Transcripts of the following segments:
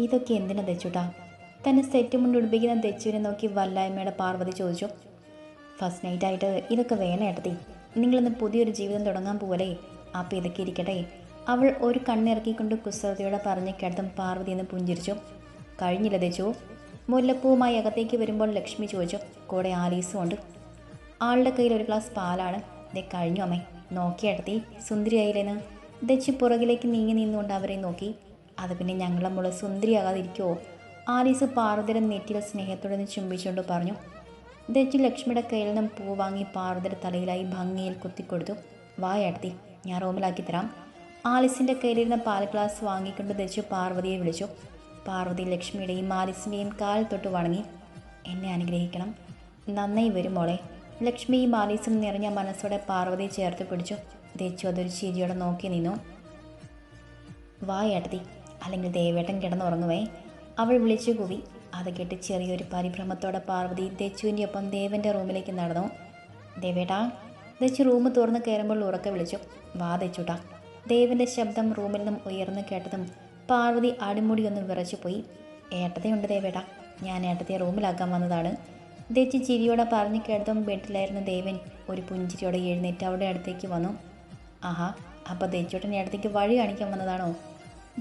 ഇതൊക്കെ എന്തിനാ തെച്ചുട്ടാ തന്നെ സെറ്റ് മുണ്ട് ഉടുപ്പിക്കുന്ന തെച്ചുവിനെ നോക്കി വല്ലായ്മയുടെ പാർവതി ചോദിച്ചു. ഫസ്റ്റ് നൈറ്റ് ആയിട്ട് ഇതൊക്കെ വേണം ഏട്ടത്തി. നിങ്ങളിന്ന് പുതിയൊരു ജീവിതം തുടങ്ങാൻ പോലെ അപ്പം ഇതൊക്കെ ഇരിക്കട്ടെ. അവൾ ഒരു കണ്ണിറക്കിക്കൊണ്ട് കുസൃതിയോടെ പറഞ്ഞ് കിടത്തും പാർവതി എന്ന് പുഞ്ചിരിച്ചു. കഴിഞ്ഞില്ല തെച്ചു മുല്ലപ്പൂവുമായി അകത്തേക്ക് വരുമ്പോൾ ലക്ഷ്മി ചോദിച്ചു. കൂടെ ആലീസും ഉണ്ട്. ആളുടെ കയ്യിൽ ഒരു ഗ്ലാസ് പാലാണ്. ദേ കഴിഞ്ഞു അമ്മേ. നോക്കിയെടുത്തി സുന്ദരിയായില്ലേന്ന്. ദച്ചു പുറകിലേക്ക് നീങ്ങി നിന്നുകൊണ്ട് അവരെ നോക്കി. അത് പിന്നെ ഞങ്ങളെ മോളെ സുന്ദരിയാകാതിരിക്കുമോ ആലീസ് പാർവതിയുടെ നെറ്റിയിൽ സ്നേഹത്തോടെ നിന്ന് ചുംബിച്ചുകൊണ്ട് പറഞ്ഞു ദച്ച് ലക്ഷ്മിയുടെ കയ്യിൽ നിന്നും പൂ വാങ്ങി പാർവതിയുടെ തലയിലായി ഭംഗിയിൽ കുത്തിക്കൊടുത്തു. വായടത്തി ഞാൻ റൂമിലാക്കി തരാം. ആലിസിന്റെ കയ്യിലിരുന്ന പാൽ ഗ്ലാസ് വാങ്ങിക്കൊണ്ട് ദച്ചു പാർവതിയെ വിളിച്ചു. പാർവതി ലക്ഷ്മിയുടെയും ആലിസിന്റെയും കാൽ തൊട്ട് വണങ്ങി. എന്നെ അനുഗ്രഹിക്കണം. നന്നായി വരും മോളെ. ലക്ഷ്മിയും ആലീസും നിറഞ്ഞ മനസ്സോടെ പാർവതിയെ ചേർത്ത് പിടിച്ചു. ദച്ചു അതൊരു ചിരിയോടെ നോക്കി നിന്നു. വായടത്തി അല്ലെങ്കിൽ ദേവേട്ടൻ കിടന്നുറങ്ങുവേ. അവൾ വിളിച്ചു കൂവി. അത് കേട്ട് ചെറിയൊരു പരിഭ്രമത്തോടെ പാർവതി ദച്ചുവിന്റെ ഒപ്പം ദേവന്റെ റൂമിലേക്ക് നടന്നു. ദേവേട്ടാ ദച്ചു റൂം തുറന്ന് കയറുമ്പോൾ ഉറക്കെ വിളിച്ചു. വാ ദച്ചുട്ടാ. ദേവന്റെ ശബ്ദം റൂമിൽ നിന്നും ഉയർന്നു കേട്ടതും പാർവതി അടിമുടി ഒന്ന് വിറച്ചുപോയി ഏട്ടതയുണ്ട് ദേവേട്ടാ. ഞാൻ ഏട്ടത്തെ റൂമിലാക്കാൻ വന്നതാണ്. ദച്ച് ചിരിയോടെ പറഞ്ഞു കേട്ടതും ബെഡിലായിരുന്ന ദേവൻ ഒരു പുഞ്ചിരിയോടെ എഴുന്നേറ്റ് അവിടെ അടുത്തേക്ക് വന്നു. ആഹാ അപ്പോൾ ദച്ചുട്ടൻ അടുത്തേക്ക് വഴി കാണിക്കാൻ വന്നതാണോ?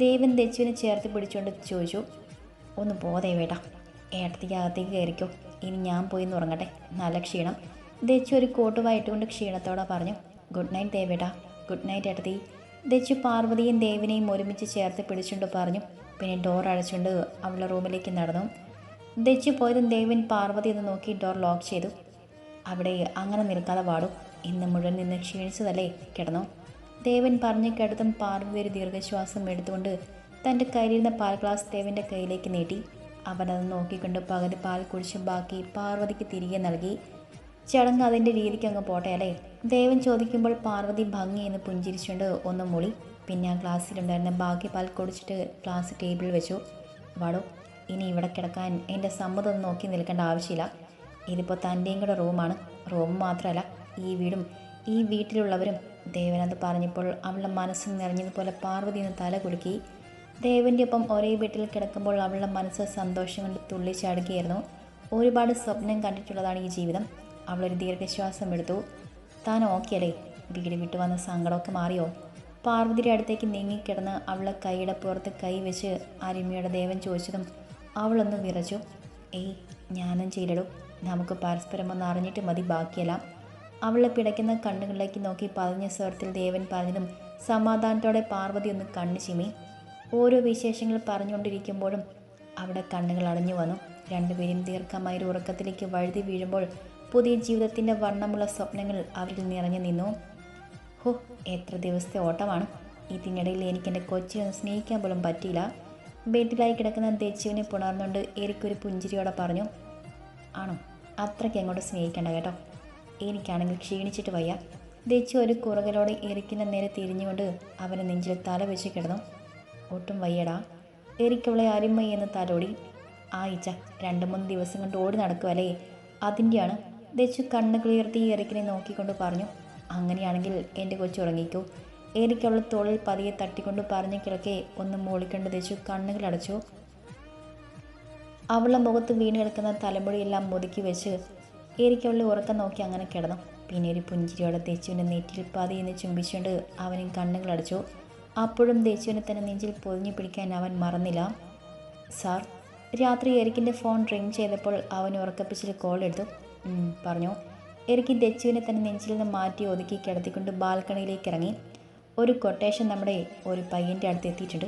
ദേവൻ ദച്ചുവിനെ ചേർത്ത് പിടിച്ചുകൊണ്ട് ചോദിച്ചു ഒന്ന് പോ വേട്ടാ ഏട്ടത്തേക്ക് അകത്തേക്ക് കയറിക്കോ. ഇനി ഞാൻ പോയി ഉറങ്ങട്ടെ. നല്ല ക്ഷീണം. ദച്ചു ഒരു കോട്ട് വായിട്ടുകൊണ്ട് ക്ഷീണത്തോടെ പറഞ്ഞു ഗുഡ് നൈറ്റ് ദേവേട്ടാ ഗുഡ് നൈറ്റ് ഏട്ടത്തി. ദച്ചു പാർവതിയും ദേവിനെയും ഒരുമിച്ച് ചേർത്ത് പിടിച്ചുകൊണ്ട് പറഞ്ഞു പിന്നെ ഡോർ അടച്ചുകൊണ്ട് അവളുടെ റൂമിലേക്ക് നടന്നു. ദച്ചു പോയതും ദേവൻ പാർവതി എന്ന് നോക്കി ഡോർ ലോക്ക് ചെയ്തു. അവിടെ അങ്ങനെ നിൽക്കാതെ പാടും ഇന്ന് മുഴുവൻ നിന്ന് ക്ഷീണിച്ചതല്ലേ കിടന്നു? ദേവൻ പറഞ്ഞു കിടത്തും പാർവതി ഒരു ദീർഘശ്വാസം എടുത്തുകൊണ്ട് തന്റെ കയ്യിലിരുന്ന പാൽ ഗ്ലാസ് ദേവന്റെ കയ്യിലേക്ക് നീട്ടി. അവനത് നോക്കിക്കൊണ്ട് പകുതി പാൽ കുടിച്ച് ബാക്കി പാർവതിക്ക് തിരികെ നൽകി. ചടങ്ങ് അതിന്റെ രീതിക്ക് അങ്ങ് പോട്ടെ അല്ലേ? ദേവൻ ചോദിക്കുമ്പോൾ പാർവതി ഭംഗി എന്ന് പുഞ്ചിരിച്ചുകൊണ്ട് ഒന്ന് മുളി. പിന്നെ ആ ഗ്ലാസ്സിലുണ്ടായിരുന്ന ബാക്കി പാൽ കുടിച്ചിട്ട് ഗ്ലാസ് ടേബിളിൽ വെച്ചു. വാടോ ഇനി ഇവിടെ കിടക്കാൻ എന്റെ സമ്മതം നോക്കി നിൽക്കേണ്ട ആവശ്യമില്ല. ഇതിപ്പോൾ തന്റെയും കൂടെ റൂമാണ്. റൂം മാത്രമല്ല ഈ വീടും ഈ വീട്ടിലുള്ളവരും ദേവനത് പറഞ്ഞപ്പോൾ അവളുടെ മനസ്സ് നിറഞ്ഞതുപോലെ പാർവതി എന്ന് തല കുലുക്കി. ദേവന്റെ ഒപ്പം ഒരേ വീട്ടിൽ കിടക്കുമ്പോൾ അവളുടെ മനസ്സ് സന്തോഷം കൊണ്ട് തുള്ളിച്ചാടുകയായിരുന്നു ഒരുപാട് സ്വപ്നം കണ്ടിട്ടുള്ളതാണ് ഈ ജീവിതം. അവളൊരു ദീർഘശ്വാസം എടുത്തു. താൻ ഓക്കെ അല്ലേ വീട് വിട്ടു വന്ന സങ്കടമൊക്കെ മാറിയോ? പാർവതിയുടെ അടുത്തേക്ക് നീങ്ങിക്കിടന്ന് അവളെ കൈയുടെ പുറത്ത് കൈ വെച്ച് അരുമിയുടെ ദേവൻ ചോദിച്ചതും അവളൊന്ന് വിറച്ചു. ഏയ് ഞാനും ചെയ്തിടും നമുക്ക് പരസ്പരം ഒന്ന് അറിഞ്ഞിട്ട് മതി ബാക്കിയെല്ലാം. അവളെ പിടയ്ക്കുന്ന കണ്ണുകളിലേക്ക് നോക്കി പതിഞ്ഞ സ്വരത്തിൽ ദേവൻ പറഞ്ഞതും സമാധാനത്തോടെ പാർവതി ഒന്ന് കണ്ണു ചിമ്മി. ഓരോ വിശേഷങ്ങൾ പറഞ്ഞുകൊണ്ടിരിക്കുമ്പോഴും അവിടെ കണ്ണുകൾ അടഞ്ഞു വന്നു. രണ്ടുപേരും ദീർഘമായ ഒരു ഉറക്കത്തിലേക്ക് വഴുതി വീഴുമ്പോൾ പുതിയ ജീവിതത്തിന്റെ വണ്ണമുള്ള സ്വപ്നങ്ങൾ അവരിൽ നിറഞ്ഞു നിന്നു. ഹോ എത്ര ദിവസത്തെ ഓട്ടമാണ്. ഇതിനിടയിൽ എനിക്ക് എന്റെ കൊച്ചിനെ ഒന്ന് സ്നേഹിക്കാൻ പോലും പറ്റിയില്ല. ബെഡിലായി കിടക്കുന്ന ദച്ചുവിനെ പുണർന്നുകൊണ്ട് എനിക്കൊരു പുഞ്ചിരിയോടെ പറഞ്ഞു ആണോ? അത്രയ്ക്ക് അങ്ങോട്ട് സ്നേഹിക്കേണ്ട കേട്ടോ. എനിക്കാണെങ്കിൽ ക്ഷീണിച്ചിട്ട് വയ്യ. ദച്ചു ഒരു കുറകലോടെ എറിക്കുന്ന നേരെ തിരിഞ്ഞുകൊണ്ട് അവനെ നെഞ്ചിൽ തല വെച്ച് കിടന്നു. ഒട്ടും വയ്യടാ. എറിക്കവളെ അരിമയി എന്ന് തലോടി. ആയിച്ച രണ്ട് മൂന്ന് ദിവസം കൊണ്ട് ഓടി നടക്കുമല്ലേ അതിന്റെയാണ് ദച്ചു കണ്ണു ഉയർത്തി എറിക്കിനെ നോക്കിക്കൊണ്ട് പറഞ്ഞു. അങ്ങനെയാണെങ്കിൽ എന്റെ കൊച്ചു ഉറങ്ങിക്കൂ. എരിക്കവൾ തോളിൽ പതിയെ തട്ടിക്കൊണ്ട് പറഞ്ഞു കിടക്കെ ഒന്ന് മൂളിക്കൊണ്ട് ദച്ചു കണ്ണുകൾ അടച്ചു. അവളുടെ മുഖത്ത് വീണ് കിടക്കുന്ന തലമുടിയെല്ലാം മുതുക്കി വെച്ച് എരിക്കവളെ ഉറക്കം നോക്കി അങ്ങനെ കിടന്നു. പിന്നെ ഒരു പുഞ്ചിരിയോടെ തേച്ചുവിന്റെ നെറ്റിൽ പതിയെന്ന് ചുംബിച്ചുകൊണ്ട് അവനും കണ്ണുകളടച്ചു അപ്പോഴും ദേച്ചുവിനെ തന്നെ നെഞ്ചിൽ പൊതിഞ്ഞു പിടിക്കാൻ അവൻ മറന്നില്ല. സാർ രാത്രി എരിക്കിന്റെ ഫോൺ റിങ് ചെയ്തപ്പോൾ അവൻ ഉറക്കപ്പിച്ചിൽ കോൾ എടുത്തു. പറഞ്ഞു. എരിക്ക് ദച്ചുവിനെ തന്നെ നെഞ്ചിൽ നിന്ന് മാറ്റി ഒതുക്കി കിടത്തിക്കൊണ്ട് ബാൽക്കണിയിലേക്ക് ഇറങ്ങി. ഒരു കൊട്ടേഷൻ നമ്മുടെ ഒരു പയ്യന്റെ അടുത്ത് എത്തിയിട്ടുണ്ട്.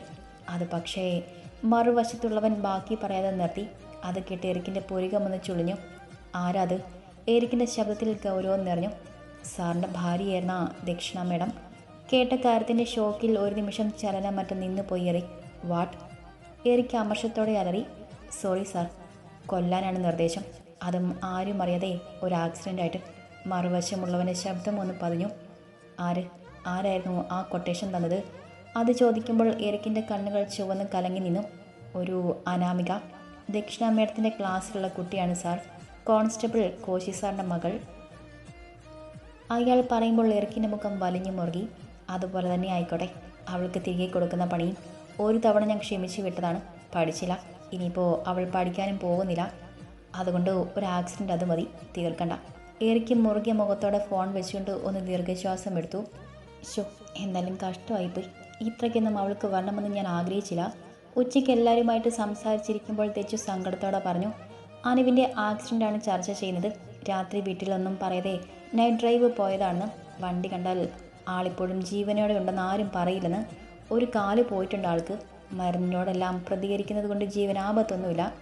അത് പക്ഷേ മറുവശത്തുള്ളവൻ ബാക്കി പറയാതെ നിർത്തി. അത് കേട്ട് എരിക്കിന്റെ പൊരികമൊന്ന് ചുളിഞ്ഞു. ആരാ അത് എരിക്കിന്റെ ശബ്ദത്തിൽ ഗൗരവം നിറഞ്ഞു സാറിന്റെ ഭാര്യയായിരുന്ന ദക്ഷിണ മേഡം കേട്ട കാര്യത്തിന്റെ ഷോക്കിൽ ഒരു നിമിഷം ചലനം മറ്റും നിന്ന് പോയി എറി. വാട്ട്? എറിക്ക് അമർഷത്തോടെ അലറി. സോറി സാർ കൊല്ലാനാണ് നിർദ്ദേശം. അതും ആരും അറിയാതെ ഒരു ആക്സിഡന്റ് ആയിട്ട് മറുവശമുള്ളവന്റെ ശബ്ദം ഒന്ന് പതിഞ്ഞു. ആര്? ആരായിരുന്നു ആ കൊട്ടേഷൻ തന്നത്? അത് ചോദിക്കുമ്പോൾ എറിക്കിന്റെ കണ്ണുകൾ ചുവന്ന് കലങ്ങി നിന്നു. ഒരു അനാമിക. ദക്ഷിണാമേടത്തിന്റെ ക്ലാസ്സിലുള്ള കുട്ടിയാണ് സാർ. കോൺസ്റ്റബിൾ കോശി സാറിന്റെ മകൾ. അയാൾ പറയുമ്പോൾ ഇറക്കിന്റെ മുഖം വലിഞ്ഞു മുറുകി. അതുപോലെ തന്നെ ആയിക്കോട്ടെ അവൾക്ക് തിരികെ കൊടുക്കുന്ന പണിയും ഒരു തവണ ഞാൻ ക്ഷമിച്ചു വിട്ടതാണ്. പഠിച്ചില്ല. ഇനിയിപ്പോൾ അവൾ പഠിക്കാനും പോകുന്നില്ല. അതുകൊണ്ട് ഒരു ആക്സിഡന്റ് അത് മതി. തീർക്കണ്ട. ഏറിക്ക് മുറുകിയ മുഖത്തോടെ ഫോൺ വെച്ചുകൊണ്ട് ഒന്ന് ദീർഘശ്വാസം എടുത്തു. ഷോ എന്തായാലും കഷ്ടമായിപ്പോയി. ഇത്രയ്ക്കൊന്നും അവൾക്ക് വരണമെന്ന് ഞാൻ ആഗ്രഹിച്ചില്ല. ഉച്ചയ്ക്ക് എല്ലാവരുമായിട്ട് സംസാരിച്ചിരിക്കുമ്പോൾ തെച്ചു സങ്കടത്തോടെ പറഞ്ഞു അനുവിന്റെ ആക്സിഡന്റാണ് ചർച്ച ചെയ്യുന്നത്. രാത്രി വീട്ടിലൊന്നും പറയാതെ നൈറ്റ് ഡ്രൈവ് പോയതാണെന്ന് വണ്ടി കണ്ടാൽ ആളിപ്പോഴും ജീവനോടെ ഉണ്ടെന്ന് ആരും പറയില്ലെന്ന് ഒരു കാൽ പോയിട്ടുണ്ട് ആൾക്ക്. മരുന്നിനോടെല്ലാം പ്രതികരിക്കുന്നത് കൊണ്ട് ജീവനാപത്തൊന്നുമില്ല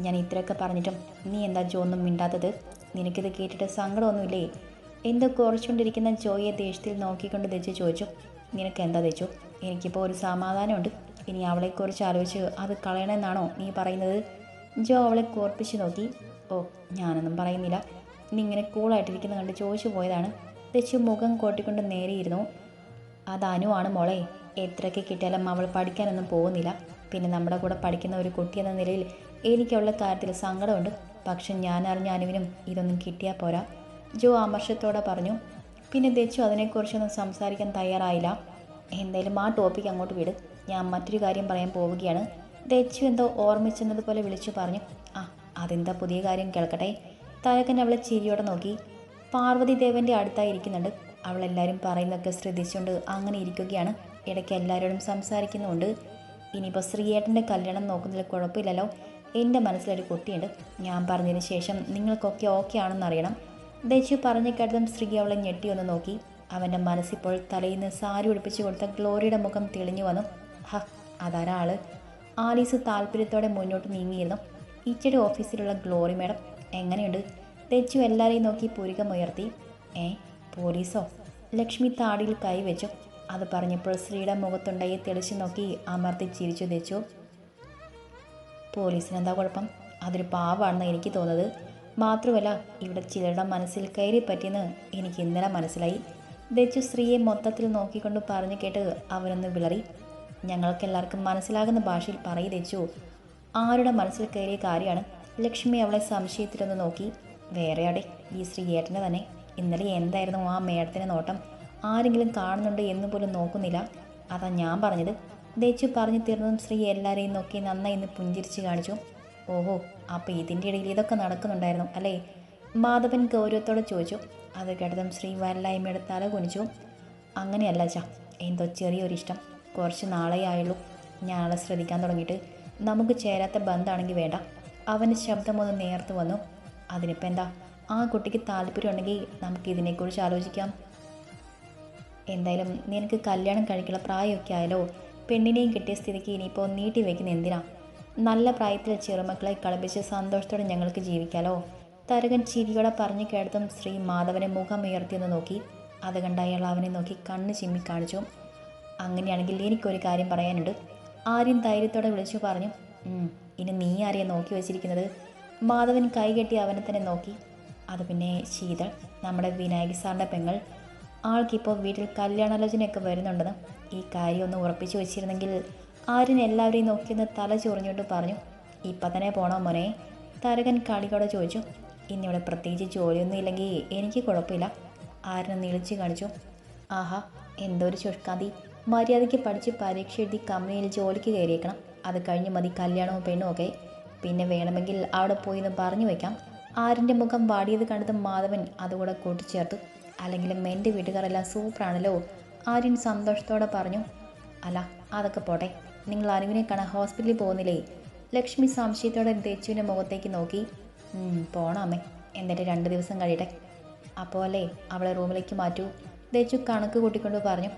ഞാൻ ഇത്രയൊക്കെ പറഞ്ഞിട്ടും നീ എന്താ ജോ ഒന്നും മിണ്ടാത്തത്? നിനക്കിത് കേട്ടിട്ട് സങ്കടമൊന്നുമില്ലേ? എന്തോ കുറച്ചുകൊണ്ടിരിക്കുന്ന ജോയെ ദേഷ്യത്തിൽ നോക്കിക്കൊണ്ട് തെച്ച് ചോദിച്ചു. നിനക്ക് എന്താ തെച്ചു എനിക്കിപ്പോൾ ഒരു സമാധാനമുണ്ട്. ഇനി അവളെക്കുറിച്ച് ആലോചിച്ച് അത് കളയണമെന്നാണോ നീ പറയുന്നത്? ജോ അവളെ കോർപ്പിച്ച് നോക്കി. ഓ ഞാനൊന്നും പറയുന്നില്ല. ഇന്നിങ്ങനെ കൂളായിട്ടിരിക്കുന്ന കണ്ട് ചോദിച്ചു പോയതാണ്. തെച്ചു മുഖം കോട്ടിക്കൊണ്ട് നേരെയിരുന്നു. അത് അനുവാണ് മോളെ. എത്രയൊക്കെ കിട്ടിയാലും അവൾ പഠിക്കാനൊന്നും പോകുന്നില്ല. പിന്നെ നമ്മുടെ കൂടെ പഠിക്കുന്ന ഒരു കുട്ടി എന്ന നിലയിൽ എനിക്കുള്ള കാര്യത്തിൽ സങ്കടമുണ്ട്. പക്ഷെ ഞാൻ അറിഞ്ഞ അനുവിനും ഇതൊന്നും കിട്ടിയാൽ പോരാ. ജോ അമർഷത്തോടെ പറഞ്ഞു. പിന്നെ തെച്ചു അതിനെക്കുറിച്ചൊന്നും സംസാരിക്കാൻ തയ്യാറായില്ല. എന്തായാലും ആ ടോപ്പിക് അങ്ങോട്ട് വിട്. ഞാൻ മറ്റൊരു കാര്യം പറയാൻ പോവുകയാണ്. തെച്ചു എന്തോ ഓർമ്മിച്ചെന്നതുപോലെ വിളിച്ചു പറഞ്ഞു. ആ അതെന്താ പുതിയ കാര്യം? കേൾക്കട്ടെ. താരകൻ അവളെ ചിരിയോടെ നോക്കി. പാർവതി ദേവന്റെ അടുത്തായി ഇരിക്കുന്നുണ്ട്. അവളെല്ലാവരും പറയുന്നതൊക്കെ ശ്രദ്ധിച്ചുകൊണ്ട് അങ്ങനെ ഇരിക്കുകയാണ്. ഇടയ്ക്ക് എല്ലാവരോടും സംസാരിക്കുന്നുമുണ്ട്. ഇനിയിപ്പോൾ ശ്രീയേട്ടന്റെ കല്യാണം നോക്കുന്നതിൽ കുഴപ്പമില്ലല്ലോ. എന്റെ മനസ്സിലൊരു കുട്ടിയുണ്ട്. ഞാൻ പറഞ്ഞതിന് ശേഷം നിങ്ങൾക്കൊക്കെ ഓക്കെ ആണെന്ന് അറിയണം. ദച്ചു പറഞ്ഞു കേട്ടതും ശ്രീ അവളെ ഞെട്ടി ഒന്ന് നോക്കി. അവന്റെ മനസ്സിപ്പോൾ തലയിൽ നിന്ന് സാരി ഉടുപ്പിച്ചു കൊടുത്ത ഗ്ലോറിയുടെ മുഖം തെളിഞ്ഞു വന്നു. ഹ അതാരാ ആൾ? ആലീസ് താല്പര്യത്തോടെ മുന്നോട്ട് നീങ്ങിയിരുന്നു. ഈച്ചയുടെ ഓഫീസിലുള്ള ഗ്ലോറി മേഡം എങ്ങനെയുണ്ട്? തെച്ചു എല്ലാവരെയും നോക്കി പുരികമുയർത്തി ഏ പോലീസോ? ലക്ഷ്മി താടിയിൽ കൈവച്ചു അത് പറഞ്ഞപ്പോൾ ശ്രീയുടെ മുഖത്തുണ്ടായി തെളിച്ചു നോക്കി അമർത്തി ചിരിച്ചു തെച്ചു. പോലീസിനെന്താ കുഴപ്പം? അതൊരു പാവാണെന്ന് എനിക്ക് തോന്നുന്നത്. മാത്രമല്ല ഇവിടെ ചിലരുടെ മനസ്സിൽ കയറി പറ്റിയെന്ന് എനിക്ക് ഇന്നലെ മനസ്സിലായി. ദച്ചു സ്ത്രീയെ മൊത്തത്തിൽ നോക്കിക്കൊണ്ട് പറഞ്ഞു കേട്ട് അവനൊന്ന് വിളറി. ഞങ്ങൾക്കെല്ലാവർക്കും മനസ്സിലാകുന്ന ഭാഷയിൽ പറയി ദച്ചു ആരുടെ മനസ്സിൽ കയറിയ കാര്യമാണ് ലക്ഷ്മി അവളെ സംശയത്തിലൊന്ന് നോക്കി. വേറെ ആടെ ഈ ശ്രീയേട്ടനെ തന്നെ. ഇന്നലെ എന്തായിരുന്നു ആ മേഡത്തിന്റെ നോട്ടം? ആരെങ്കിലും കാണുന്നുണ്ട് എന്ന് പോലും നോക്കുന്നില്ല. അതാ ഞാൻ പറഞ്ഞത്. ദേച്ചു പറഞ്ഞു തീർന്നതും ശ്രീ എല്ലാവരെയും നോക്കി നന്നായി ഇന്ന് പുഞ്ചിരിച്ച് കാണിച്ചു. ഓഹോ അപ്പോൾ ഇതിന്റെ ഇടയിൽ ഇതൊക്കെ നടക്കുന്നുണ്ടായിരുന്നു അല്ലേ? മാധവൻ ഗൗരവത്തോടെ ചോദിച്ചു. അത് കേട്ടതും ശ്രീ വല്ലായ്മയുടെ തല കുനിച്ചു. അങ്ങനെയല്ല ചാ എന്തോ ചെറിയൊരിഷ്ടം. കുറച്ച് നാളേ ആയുള്ളൂ. ഞാൻ ആളെ ശ്രദ്ധിക്കാൻ തുടങ്ങിയിട്ട്. നമുക്ക് ചേരാത്ത ബന്ധമാണെങ്കിൽ വേണ്ട. അവന്റെ ശബ്ദം ഒന്ന് നേർത്ത് വന്നു. അതിനിപ്പോൾ എന്താ? ആ കുട്ടിക്ക് താല്പര്യമുണ്ടെങ്കിൽ നമുക്ക് ഇതിനെക്കുറിച്ച് ആലോചിക്കാം. എന്തായാലും നിനക്ക് കല്യാണം കഴിക്കുള്ള പ്രായമൊക്കെ ആയാലോ പെണ്ണിനെയും കിട്ടിയ സ്ഥിതിക്ക് ഇനിയിപ്പോൾ നീട്ടി വയ്ക്കുന്ന എന്തിനാ? നല്ല പ്രായത്തിൽ ചെറുമക്കളെ കളിപ്പിച്ച് സന്തോഷത്തോടെ ഞങ്ങൾക്ക് ജീവിക്കാലോ. തരകൻ ചിരിയോടെ പറഞ്ഞു കേട്ടതും ശ്രീ മാധവനെ മുഖം ഉയർത്തിയെന്ന് നോക്കി. അത് കണ്ട അയാൾ അവനെ നോക്കി കണ്ണ് ചിമ്മി കാണിച്ചു. അങ്ങനെയാണെങ്കിൽ എനിക്കൊരു കാര്യം പറയാനുണ്ട്. ആര്യൻ ധൈര്യത്തോടെ വിളിച്ചു പറഞ്ഞു "ഉം, ഇനി നീ ആരെയാ നോക്കി വെച്ചിരിക്കുന്നത്? മാധവൻ കൈകെട്ടി അവനെ തന്നെ നോക്കി. അത് പിന്നെ ശീതൾ നമ്മുടെ വിനായക സാറിന്റെ പെങ്ങൾ. ആൾക്കിപ്പോൾ വീട്ടിൽ കല്യാണാലോചനയൊക്കെ വരുന്നുണ്ടെന്ന് ഈ കാര്യം ഒന്ന് ഉറപ്പിച്ചു വെച്ചിരുന്നെങ്കിൽ ആര്യൻ എല്ലാവരെയും നോക്കിയൊന്ന് തല ചൊറിഞ്ഞുകൊണ്ട് പറഞ്ഞു ഇപ്പം തന്നെ പോണോ മോനെ? തരകൻ കളിയോടെ ചോദിച്ചു ഇന്നിവിടെ പ്രത്യേകിച്ച് ജോലിയൊന്നും ഇല്ലെങ്കിൽ എനിക്ക് കുഴപ്പമില്ല. ആരനെ നീളിച്ച് കാണിച്ചു ആഹാ എന്തോ ഒരു ചുഷ്കാന്തി മര്യാദയ്ക്ക് പഠിച്ച് പരീക്ഷ എഴുതി കമ്പനിയിൽ ജോലിക്ക് കയറിയേക്കണം. അത് കഴിഞ്ഞ് മതി കല്യാണവും പെണ്ണും ഒക്കെ. പിന്നെ വേണമെങ്കിൽ അവിടെ പോയി എന്ന് പറഞ്ഞു വെക്കാം. ആരിന്റെ മുഖം വാടിയത് കണ്ടത് മാധവൻ അതുകൂടെ കൂട്ടിച്ചേർത്തു. അല്ലെങ്കിലും എന്റെ വീട്ടുകാരെല്ലാം സൂപ്പറാണല്ലോ. ആര്യൻ സന്തോഷത്തോടെ പറഞ്ഞു അല്ല അതൊക്കെ പോട്ടെ. നിങ്ങൾ അനുവിനെ കാണാൻ ഹോസ്പിറ്റലിൽ പോകുന്നില്ലേ? ലക്ഷ്മി സംശയത്തോടെ ദച്ചുവിന്റെ മുഖത്തേക്ക് നോക്കി. "ഉം, പോണം അമ്മേ. എന്നിട്ട് രണ്ട് ദിവസം കഴിയട്ടെ. അപ്പോൾ അല്ലേ അവളെ റൂമിലേക്ക് മാറ്റൂ? ദച്ചു കണക്ക് കൂട്ടിക്കൊണ്ട് പറഞ്ഞു.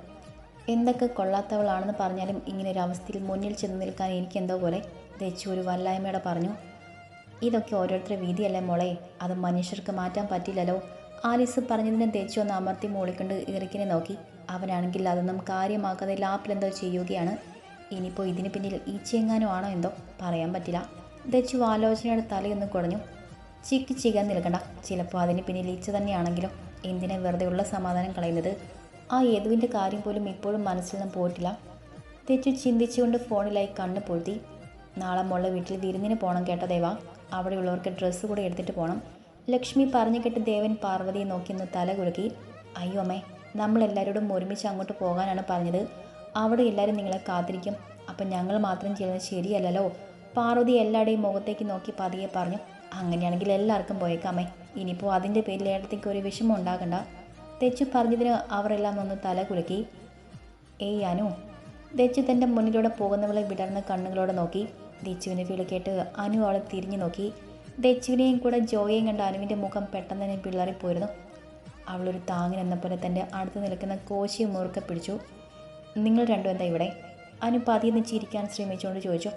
എന്തൊക്കെ കൊള്ളാത്തവളാണെന്ന് പറഞ്ഞാലും ഇങ്ങനെ ഒരു അവസ്ഥയിൽ മുന്നിൽ ചെന്ന് നിൽക്കാൻ എനിക്ക് എനിക്കെന്തോ പോലെ ദച്ചു ഒരു വല്ലായ്മയോടെ പറഞ്ഞു. ഇതൊക്കെ ഓരോരുത്തരുടെ വീതിയല്ലേ മോളെ? അത് മനുഷ്യർക്ക് മാറ്റാൻ പറ്റില്ലല്ലോ. ആലീസ് പറഞ്ഞതിനെ തെച്ചു ഒന്ന് അമർത്തി മൂളിക്കൊണ്ട് ഇറക്കിനെ നോക്കി. അവനാണെങ്കിൽ അതൊന്നും കാര്യമാക്കാതെ ലാപ്പിലെന്തോ ചെയ്യുകയാണ്. ഇനിയിപ്പോൾ ഇതിന് പിന്നിൽ ഈച്ചയെങ്ങാനും ആണോ എന്തോ പറയാൻ പറ്റില്ല. ദച്ചു ആലോചനയുടെ തലയൊന്ന് കുടഞ്ഞു. ചിക്ക് ചികാൻ നിൽക്കണ്ട. ചിലപ്പോൾ അതിന് പിന്നിൽ ഈച്ച തന്നെയാണെങ്കിലും എന്തിനാ വെറുതെ ഉള്ള സമാധാനം കളയുന്നത്? ആ യദുവിന്റെ കാര്യം പോലും ഇപ്പോഴും മനസ്സിൽ നിന്നും പോയിട്ടില്ല. തെറ്റു ചിന്തിച്ചുകൊണ്ട് ഫോണിലായി കണ്ണ് പൊഴുതി നാളെ മോളെ വീട്ടിൽ വിരുന്നിന് പോകണം കേട്ടോ ദേവ. അവിടെയുള്ളവർക്ക് ഡ്രസ്സ് കൂടെ എടുത്തിട്ട് പോകണം ലക്ഷ്മി പറഞ്ഞു കേട്ട് ദേവൻ പാർവതിയെ നോക്കിയൊന്ന് തല കുലുക്കി അയ്യോ അമ്മേ നമ്മളെല്ലാവരോടും ഒരുമിച്ച് അങ്ങോട്ട് പോകാനാണ് പറഞ്ഞത്. അവിടെ എല്ലാവരും നിങ്ങളെ കാത്തിരിക്കും. അപ്പം ഞങ്ങൾ മാത്രം ചെയ്യുന്നത് ശരിയല്ലല്ലോ. പാർവതി എല്ലാവരുടെയും മുഖത്തേക്ക് നോക്കി പതിയെ പറഞ്ഞു അങ്ങനെയാണെങ്കിൽ എല്ലാവർക്കും പോയേക്കാമേ ഇനിയിപ്പോൾ അതിന്റെ പേരിൽ ഏടത്തേക്ക് ഒരു വിഷമം ഉണ്ടാകണ്ട. തെച്ചു പറഞ്ഞതിന് അവരെല്ലാം ഒന്ന് തല കുലുക്കി. ഏയ് അനു ദച്ചു തന്റെ മുന്നിലൂടെ പോകുന്നവളെ വിടർന്ന കണ്ണുകളോടെ നോക്കി. ദച്ചുവിന്റെ വിളി കേട്ട് അനു അവളെ തിരിഞ്ഞു നോക്കി. ദച്ചുവിനെയും കൂടെ ജോയെയും കണ്ട അനുവിന്റെ മുഖം പെട്ടെന്ന് തന്നെ പിള്ളറിപ്പോയിരുന്നു അവളൊരു താങ്ങിനെന്ന പോലെ തന്റെ അടുത്ത് നിൽക്കുന്ന കോശിയെ മുറുക്കെ പിടിച്ചു. നിങ്ങൾ രണ്ടും എന്താ ഇവിടെ? അനു പതിയെ ചിരിക്കാൻ ശ്രമിച്ചുകൊണ്ട് ചോദിച്ചു.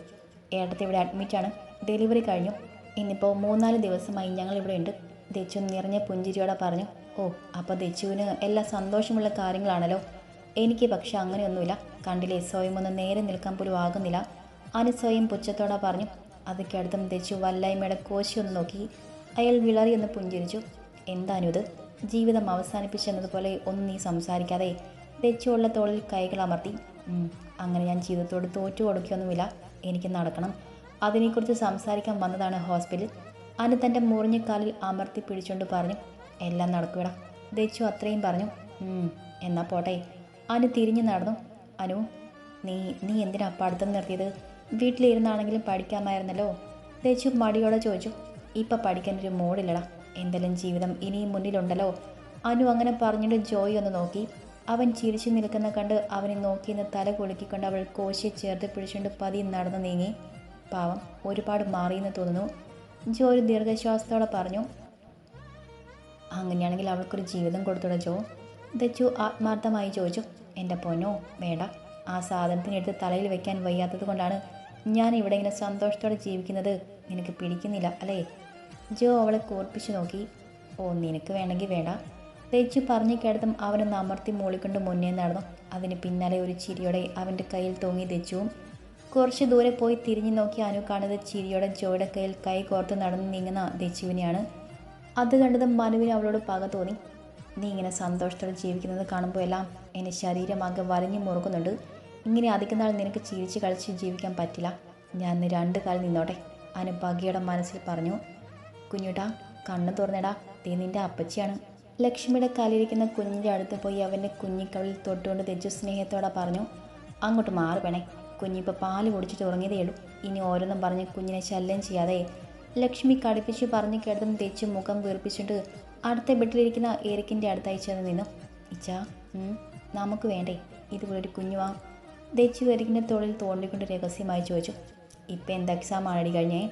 ഏട്ടത്തെ ഇവിടെ അഡ്മിറ്റാണ് ഡെലിവറി കഴിഞ്ഞു. ഇന്നിപ്പോൾ മൂന്നാൽ ദിവസമായി ഞങ്ങൾ ഇവിടെ ഉണ്ട്. ദച്ചു നിറഞ്ഞ പുഞ്ചിരിയോടെ പറഞ്ഞു. ഓ അപ്പോൾ ദച്ചുവിന് എല്ലാ സന്തോഷമുള്ള കാര്യങ്ങളാണല്ലോ? എനിക്ക് പക്ഷെ അങ്ങനെയൊന്നുമില്ല. കണ്ടില്ലേ സ്വയം ഒന്ന് നേരെ നിൽക്കാൻ പോലും ആകുന്നില്ല. അനുസ്വയം പുച്ഛത്തോടെ പറഞ്ഞു അതൊക്കെയടുത്തും ദച്ചു വല്ലായ്മയുടെ കോശി ഒന്ന് നോക്കി. അയാൾ വിളറി എന്ന് പുഞ്ചിരിച്ചു. എന്താണിത് ജീവിതം അവസാനിപ്പിച്ചെന്നതുപോലെ ഒന്നും നീ സംസാരിക്കാതെ ദച്ചുള്ള തോളിൽ കൈകൾ അമർത്തി. അങ്ങനെ ഞാൻ ജീവിതത്തോട് തോറ്റു കൊടുക്കുകയൊന്നുമില്ല. എനിക്ക് നടക്കണം. അതിനെക്കുറിച്ച് സംസാരിക്കാൻ വന്നതാണ് ഹോസ്പിറ്റൽ. അനു തന്റെ മുറിഞ്ഞ കാലിൽ അമർത്തി പിടിച്ചുകൊണ്ട് പറഞ്ഞു എല്ലാം നടക്കൂടാ ദച്ചു അത്രയും പറഞ്ഞു. "ഉം, എന്നാ പോട്ടെ. അനു തിരിഞ്ഞു നടന്നു. അനു നീ നീ എന്തിനാ പഠിത്തം നിർത്തിയത്? വീട്ടിലിരുന്നാണെങ്കിലും പഠിക്കാമായിരുന്നല്ലോ. ദച്ചു മടിയോടെ ചോദിച്ചു. ഇപ്പം പഠിക്കാനൊരു മൂടില്ലടാ എന്തെല്ലാം ജീവിതം ഇനിയും മുന്നിലുണ്ടല്ലോ. അനു അങ്ങനെ പറഞ്ഞിട്ട് ജോയി ഒന്ന് നോക്കി. അവൻ ചിരിച്ചു നിൽക്കുന്ന കണ്ട് അവനെ നോക്കിയെന്ന് തല കുലുക്കിക്കൊണ്ട് അവൾ കോശിയെ ചേർത്ത് പിടിച്ചുകൊണ്ട് പതി നടന്നു നീങ്ങി. പാവം ഒരുപാട് മാറിയെന്ന് തോന്നുന്നു. ജോലി ദീർഘശ്വാസത്തോടെ പറഞ്ഞു. അങ്ങനെയാണെങ്കിൽ അവൾക്കൊരു ജീവിതം കൊടുത്തോടെ ജോ. ദച്ചു ആത്മാർത്ഥമായി ചോദിച്ചു എന്റെ പൊന്നോ വേണ്ട. ആ സാധനത്തിനെടുത്ത് തലയിൽ വെക്കാൻ വയ്യാത്തത് കൊണ്ടാണ് ഞാൻ ഇവിടെ ഇങ്ങനെ സന്തോഷത്തോടെ ജീവിക്കുന്നത്. നിനക്ക് പിടിക്കുന്നില്ല അല്ലേ? ജോ അവളെ കൂർപ്പിച്ചു നോക്കി. ഓ നിനക്ക് വേണമെങ്കിൽ വേണ്ട. തെച്ചു പറഞ്ഞു കേട്ടതും അവനൊന്ന് അമർത്തി മൂളിക്കൊണ്ട് മുന്നേ നടന്നു. അതിന് പിന്നാലെ ഒരു ചിരിയോടെ അവന്റെ കയ്യിൽ തൂങ്ങി തെച്ചുവും കുറച്ച് ദൂരെ പോയി തിരിഞ്ഞു നോക്കി അനു കാണുന്നത് ചിരിയോടെ ജോയുടെ കയ്യിൽ കൈ കോർത്ത് നടന്നു നീങ്ങുന്ന ദച്ചുവിനെയാണ് അത് കണ്ടത് മനുവിന് അവളോട് പക തോന്നി. നീ ഇങ്ങനെ സന്തോഷത്തോടെ ജീവിക്കുന്നത് കാണുമ്പോൾ എല്ലാം എന്റെ ശരീരമാകെ വരഞ്ഞു മുറുക്കുന്നുണ്ട്. ഇങ്ങനെ അധികം നാൾ നിനക്ക് ചിരിച്ച് കളിച്ച് ജീവിക്കാൻ പറ്റില്ല. ഞാൻ ഇന്ന് രണ്ട് കാലം നിന്നോട്ടെ അനു പകയുടെ മനസ്സിൽ പറഞ്ഞു. കുഞ്ഞുട്ടാ കണ്ണു തുറന്നടാ. തീ നിന്റെ അപ്പച്ചിയാണ്. ലക്ഷ്മിയുടെ കാലിരിക്കുന്ന കുഞ്ഞിന്റെ അടുത്ത് പോയി അവന്റെ കുഞ്ഞിക്കവളിൽ തൊട്ടുകൊണ്ട് തെജു സ്നേഹത്തോടെ പറഞ്ഞു. അങ്ങോട്ട് മാറി വേണേ കുഞ്ഞിപ്പോൾ പാൽ കുടിച്ചിട്ട് ഉറങ്ങിയതേ ഉള്ളൂ. ഇനി ഓരോന്നും പറഞ്ഞ് കുഞ്ഞിനെ ശല്യം ചെയ്യാതെ ലക്ഷ്മി കടുപ്പിച്ച് പറഞ്ഞു കേട്ടതും തേച്ച് മുഖം വീർപ്പിച്ചിട്ട് അടുത്ത ബെഡിലിരിക്കുന്ന ഏരിക്കിന്റെ അടുത്തായി ചെന്ന് നിന്നു. ഇച്ച നമുക്ക് വേണ്ടേ? ഇതുപോലൊരു കുഞ്ഞുവാ തെച്ചു എരിക്കിന്റെ തോളിൽ തോണ്ടിക്കൊണ്ട് രഹസ്യമായി ചോദിച്ചു. ഇപ്പം എന്ത് എക്സാം ആണടി കഴിഞ്ഞേ?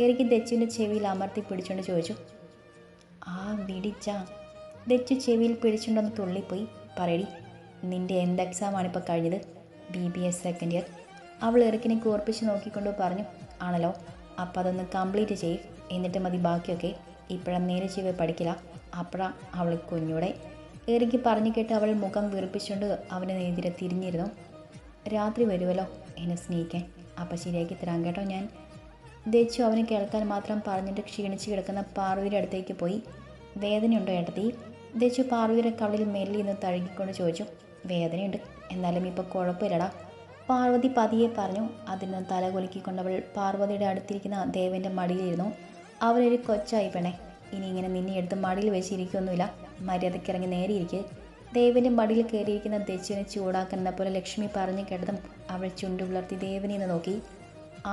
എരിക്ക് തെച്ചുവിന്റെ ചെവിയിൽ അമർത്തി പിടിച്ചുകൊണ്ട് ചോദിച്ചു. ആ വിടിച്ച ദച്ചു ചെവിയിൽ പിടിച്ചുകൊണ്ടൊന്ന് തുള്ളിപ്പോയി. പറയടി നിന്റെ എന്ത് എക്സാമാണ് ഇപ്പോൾ കഴിഞ്ഞത്? B B S second year. അവൾ ഇറക്കിനെ കൂർപ്പിച്ച് നോക്കിക്കൊണ്ട് പറഞ്ഞു. ആണല്ലോ അപ്പം അതൊന്ന് കംപ്ലീറ്റ് ചെയ്യും. എന്നിട്ട് മതി ബാക്കിയൊക്കെ. ഇപ്പോഴും നേരെ ചെവി പഠിക്കില്ല അപ്പോഴാണ് അവൾ കുഞ്ഞൂടെ. ഏറിക്ക് പറഞ്ഞു കേട്ട് അവൾ മുഖം വീർപ്പിച്ചുകൊണ്ട് അവനെ നേതിരെ തിരിഞ്ഞിരുന്നു. രാത്രി വരുമല്ലോ എന്നെ സ്നേഹിക്കാൻ. അപ്പം ശരിയാക്കി തരാം കേട്ടോ ഞാൻ. ദേച്ചു അവനെ കേൾക്കാൻ മാത്രം പറഞ്ഞിട്ട് ക്ഷീണിച്ച് കിടക്കുന്ന പാർവതിയുടെ അടുത്തേക്ക് പോയി. വേദനയുണ്ടോ ഏട്ടത്തി? ദേച്ചു പാർവതിയുടെ കവളിൽ മെല്ലി നിന്ന് തഴുകിക്കൊണ്ട് ചോദിച്ചു. വേദനയുണ്ട്. എന്നാലും ഇപ്പോൾ കുഴപ്പമില്ലടാ. പാർവതി പതിയെ പറഞ്ഞു അതിന് നിന്ന് തല കുലുക്കിക്കൊണ്ടവൾ പാർവതിയുടെ അടുത്തിരിക്കുന്ന ദേവന്റെ മടിയിലിരുന്നു. അവരൊരു കൊച്ചായി പെണേ ഇനി ഇങ്ങനെ നിന്നെ എടുത്ത് മടിയിൽ വെച്ചിരിക്കൊന്നുമില്ല. മര്യാദയ്ക്ക് ഇറങ്ങി നേരിയിരിക്കെ ദേവന്റെ മടിയിൽ കയറിയിരിക്കുന്ന ദച്ചുവിനെ ചൂടാക്കുന്ന പോലെ ലക്ഷ്മി പറഞ്ഞു കേട്ടതും അവൾ ചുണ്ടു പുലർത്തി ദേവനെ നിന്ന് നോക്കി.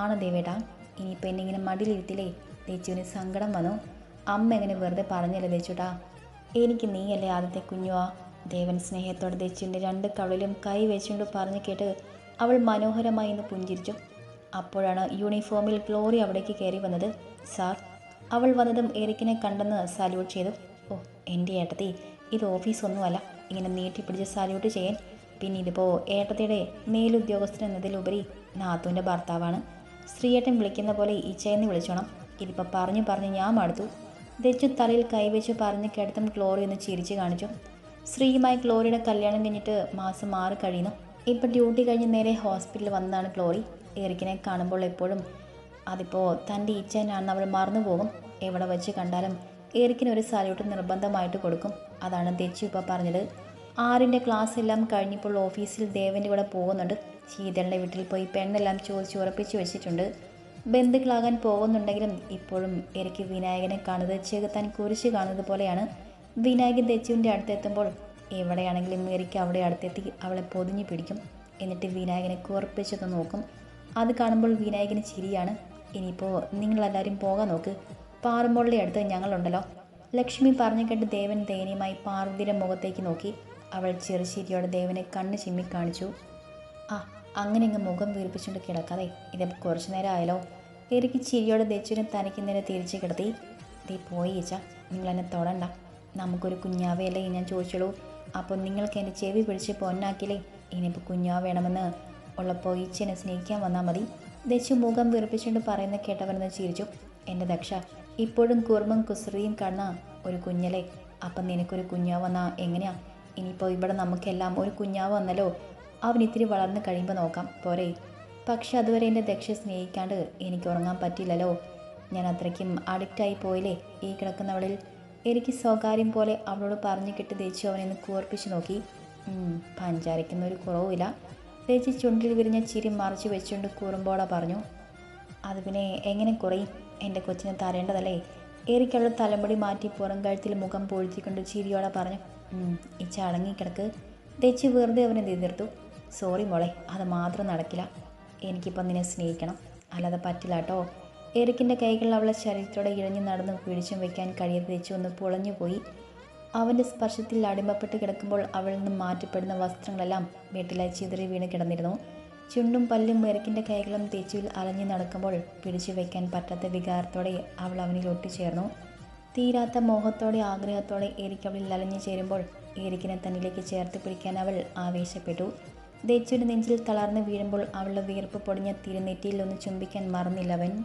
ആണ് ദേവേട്ടാ ഇനിയിപ്പോൾ എന്നെ ഇങ്ങനെ മടിയിലിരുത്തില്ലേ? ദേച്ചുവിന് സങ്കടം വന്നു. അമ്മ എങ്ങനെ വെറുതെ പറഞ്ഞല്ലേ ദേച്ചുട്ടാ? എനിക്ക് നീയല്ലേ ആദ്യത്തെ കുഞ്ഞുവാ? ദേവൻ സ്നേഹത്തോടെ ദേച്ചുവിന്റെ രണ്ട് കവളിലും കൈ വെച്ചുകൊണ്ട് പറഞ്ഞു കേട്ട് അവൾ മനോഹരമായി ഒന്ന് പുഞ്ചിരിച്ചു. അപ്പോഴാണ് യൂണിഫോമിൽ ഗ്ലോറി അവിടേക്ക് കയറി വന്നത്. സാർ അവൾ വന്നതും എറിക്കിനെ കണ്ടെന്ന് സാല്യൂട്ട് ചെയ്തു. ഓ എന്റെ ഏട്ടത്തി ഇത് ഓഫീസൊന്നുമല്ല. ഇങ്ങനെ നീട്ടിപ്പിടിച്ച് സാല്യൂട്ട് ചെയ്യാൻ. പിന്നെ ഇതിപ്പോൾ ഏട്ടത്തിയുടെ മേലുദ്യോഗസ്ഥൻ എന്നതിലുപരി നാത്തുവിന്റെ ഭർത്താവാണ്. സ്ത്രീയേട്ടൻ വിളിക്കുന്ന പോലെ ഈച്ചയെന്ന് വിളിച്ചോണം. ഇതിപ്പോൾ പറഞ്ഞു പറഞ്ഞ് ഞാൻ മടുത്തു. ദച്ചു തലയിൽ കൈവച്ച് പറഞ്ഞ് കേട്ടതും ക്ലോറി ഒന്ന് ചിരിച്ച് കാണിച്ചു. ശ്രീയുമായി ക്ലോറിയുടെ കല്യാണം കഴിഞ്ഞിട്ട് മാസം മാറി കഴിയുന്നു. ഇപ്പം ഡ്യൂട്ടി കഴിഞ്ഞ് നേരെ ഹോസ്പിറ്റലിൽ വന്നതാണ് ക്ലോറി. എറിക്കിനെ കാണുമ്പോൾ എപ്പോഴും അതിപ്പോൾ തന്റെ ഈച്ചനാണെന്ന് അവൾ മറന്നു പോകും. എവിടെ വെച്ച് കണ്ടാലും എറിക്കിന് ഒരു സല്യൂട്ട് നിർബന്ധമായിട്ട് കൊടുക്കും. അതാണ് തെച്ചു ഇപ്പോൾ പറഞ്ഞത്. ആറിന്റെ ക്ലാസ് എല്ലാം കഴിഞ്ഞപ്പോൾ ഓഫീസിൽ ദേവന്റെ കൂടെ പോകുന്നുണ്ട്. ശീതളിന്റെ വീട്ടിൽ പോയി പെണ്ണെല്ലാം ചോദിച്ച് ഉറപ്പിച്ച് വെച്ചിട്ടുണ്ട്. ബന്ധുക്കളാകാൻ പോകുന്നുണ്ടെങ്കിലും ഇപ്പോഴും എനിക്ക് വിനായകനെ കാണുന്നത് ചെകുത്താൻ കുരിശ് കാണുന്നത് പോലെയാണ്. വിനായകൻ ദച്ചുവിന്റെ അടുത്തെത്തുമ്പോൾ എവിടെയാണെങ്കിലും മേരിക്ക് അവിടെ അടുത്തെത്തി അവളെ പൊതിഞ്ഞു പിടിക്കും. എന്നിട്ട് വിനായകനെ കുറപ്പിച്ചൊക്കെ നോക്കും. അത് കാണുമ്പോൾ വിനായകന് ചിരിയാണ്. ഇനിയിപ്പോൾ നിങ്ങളെല്ലാവരും പോകാൻ നോക്ക്. പാറുമ്പോളുടെ അടുത്ത് ഞങ്ങളുണ്ടല്ലോ. ലക്ഷ്മി പറഞ്ഞു കേട്ട് ദേവൻ ദയനീയമായി പാർവതിയുടെ മുഖത്തേക്ക് നോക്കി. അവൾ ചെറുശീരിയോടെ ദേവനെ കണ്ണ് ചിമ്മി കാണിച്ചു. ആ അങ്ങനെ ഇങ്ങ് മുഖം വീർപ്പിച്ചുകൊണ്ട് കിടക്കാതെ. ഇതിപ്പോൾ കുറച്ചു നേരം ആയാലോ എനിക്ക് ചിരിയോടെ ദച്ചുവിനെ തനിക്ക് നേരെ തിരിച്ച് കിടത്തി. ദേ പോയി ഈച്ച. നിങ്ങളെന്നെ തൊടണ്ട. നമുക്കൊരു കുഞ്ഞാവയല്ലേ ഞാൻ ചോദിച്ചോളൂ. അപ്പോൾ നിങ്ങൾക്ക് എന്റെ ചെവി പിടിച്ച് പൊന്നാക്കിയില്ലേ ഇനിയിപ്പോൾ കുഞ്ഞാ വേണമെന്ന്. ഉള്ളപ്പോൾ ഈച്ചനെ സ്നേഹിക്കാൻ വന്നാൽ മതി. ദശു മുഖം വിറപ്പിച്ചുകൊണ്ട് പറയുന്ന കേട്ടവരെന്ന് ചിരിച്ചു. എന്റെ ദക്ഷ ഇപ്പോഴും കുർമ്മും കുസൃതിയും കാണുന്ന ഒരു കുഞ്ഞല്ലേ? അപ്പം നിനക്കൊരു കുഞ്ഞാവ് വന്നാൽ എങ്ങനെയാ? ഇനിയിപ്പോൾ ഇവിടെ നമുക്കെല്ലാം ഒരു കുഞ്ഞാവ് വന്നല്ലോ. അവൻ ഇത്തിരി വളർന്ന് കഴിയുമ്പോൾ നോക്കാം. പോരെ. പക്ഷെ അതുവരെ എന്റെ ദക്ഷ സ്നേഹിക്കാണ്ട് എനിക്ക് ഉറങ്ങാൻ പറ്റില്ലല്ലോ ഞാൻ അത്രയ്ക്കും അഡിക്റ്റായി പോയില്ലേ ഈ കിടക്കുന്നവളിൽ? എനിക്ക് സ്വകാര്യം പോലെ അവളോട് പറഞ്ഞു കിട്ടി ദേച്ചു അവനെന്ന് കൂർപ്പിച്ച് നോക്കി. പഞ്ചാരയ്ക്കുന്ന ഒരു കുറവുമില്ല. ദേച്ചി ചുണ്ടിൽ വിരിഞ്ഞ ചിരി മറിച്ച് വെച്ചുകൊണ്ട് കൂറുമ്പോള പറഞ്ഞു അത് പിന്നെ എങ്ങനെ കുറയും? എന്റെ കൊച്ചിനെ തരേണ്ടതല്ലേ? ഏറിക്കുള്ള തലമുടി മാറ്റി പുറം കഴുത്തിൽ മുഖം പൊഴുത്തിക്കൊണ്ട് ചിരിയോടെ പറഞ്ഞു "ഉം, ഈ ചടങ്ങി കിടക്ക്. തെച്ച് വെറുതെ അവനെ എതിർത്തു സോറി മോളെ അത് മാത്രം നടക്കില്ല. എനിക്കിപ്പം നിന്നെ സ്നേഹിക്കണം. അല്ലാതെ പറ്റില്ല കേട്ടോ എറിക്കിന്റെ കൈകൾ അവളെ ശരീരത്തോടെ ഇഴഞ്ഞു നടന്ന് പിടിച്ചും വയ്ക്കാൻ കഴിയാതെ ഒന്ന് പൊളഞ്ഞുപോയി അവന്റെ സ്പർശത്തിൽ അടിമപ്പെട്ട് കിടക്കുമ്പോൾ അവളിൽ നിന്ന് മാറ്റപ്പെടുന്ന വസ്ത്രങ്ങളെല്ലാം വീട്ടിലായി ചിതറി വീണ് കിടന്നിരുന്നു. ചുണ്ടും പല്ലും എറിക്കിന്റെ കൈകളും തേച്ചുവിൽ അലഞ്ഞു നടക്കുമ്പോൾ പിടിച്ചു വയ്ക്കാൻ പറ്റാത്ത വികാരത്തോടെ അവൾ അവനിൽ ഒട്ടിച്ചേർന്നു. തീരാത്ത മോഹത്തോടെ ആഗ്രഹത്തോടെ എരിക്ക് അവളിൽ അലഞ്ഞു ചേരുമ്പോൾ എരിക്കിനെ തന്നിലേക്ക് ചേർത്ത് പിടിക്കാൻ അവൾ ആവേശപ്പെട്ടു. ദേച്ചുവിന്റെ നെഞ്ചിൽ തളർന്ന് വീഴുമ്പോൾ അവളുടെ വിയർപ്പ് പൊടിഞ്ഞ തിരുനെറ്റിയിൽ ഒന്ന് ചുംബിക്കാൻ മറന്നില്ലവൻ.